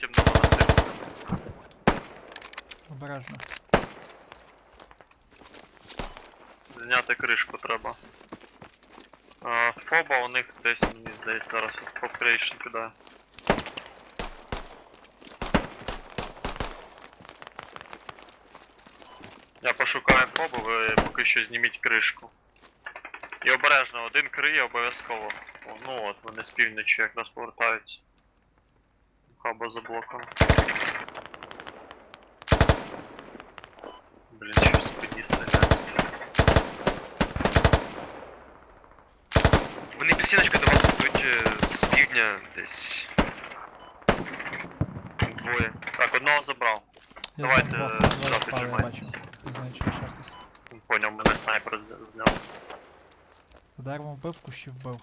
потім на монастир. Обережно. Зняти кришку треба. А, Фоба у них десь, мені здається, зараз Фоб Creation кидає. Я пошукаю фобу, ви поки що зніміть кришку. І обережно, один криє обов'язково. О, Ну от, вони з півночі якраз повертаються. Хаба за блоком. Блін, що в спині стріляє. Вони під стіночкою до вас йдуть е, з півдня десь. Двоє. Так, одного забрав. Я Давайте, знов е, двох- двоє жовтий впали, я тримай. бачу. Не знаю, чи ще хтось. Поняв, мене снайпер з- зняв. За деревом вбив, в кущі вбив.